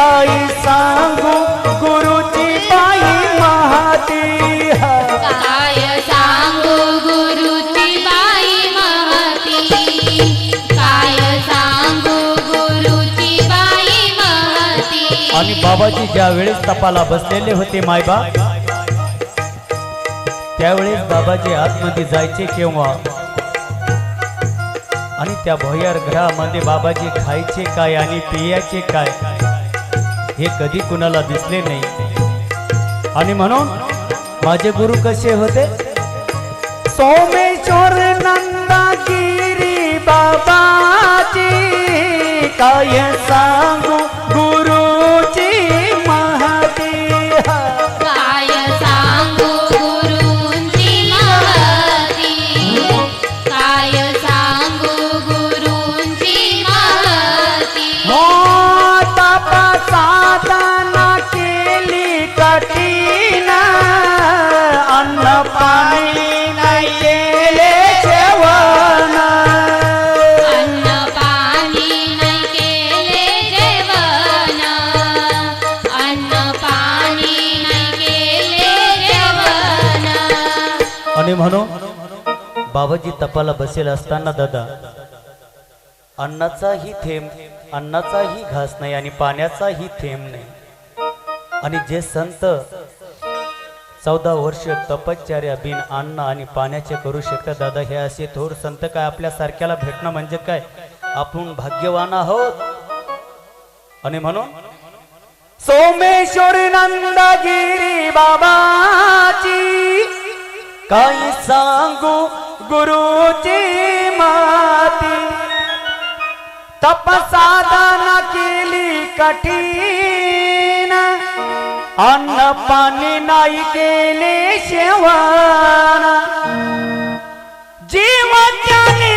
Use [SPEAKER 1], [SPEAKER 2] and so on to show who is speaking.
[SPEAKER 1] काही सांगू? गुरुची पाई महाती
[SPEAKER 2] काय सांगू? गुरुची बाई महती काय सांगू? गुरुची बाई महती आणि
[SPEAKER 1] बाबाजी ज्या वेळेस तपाला बसलेले होते मायबा त्यावेळेस बाबाजी आतमध्ये जायचे केव्हा? आणि त्या भोयार घरामध्ये बाबाजी खायचे काय आणि पियाचे काय? हे कधी कुणाला दिसले नाही. आणि म्हणून माझे गुरु कसे होते? सोमेश्वर नंदागिरी बाबाची काय सा आणि म्हणून बाबाजी तपाला बसेल असताना दादा अन्नाचाही थेंब अन्नाचाही घास नाही आणि पाण्याचाही थेंब नाही. आणि जे संत चौदा वर्ष तपश्चर्या बिन अन्न आणि पाण्याचे करू शकतात दादा हे असे थोर संत काय आपल्या सारख्याला भेटणं म्हणजे काय? आपण भाग्यवान आहोत? आणि म्हणून सोमेश्वरी नंदगिरी बाबाची काही सांगू गुरुची माती? तपसाधना केली कठीण. अन्न पाणी नाही केले शेवण जीवन त्याने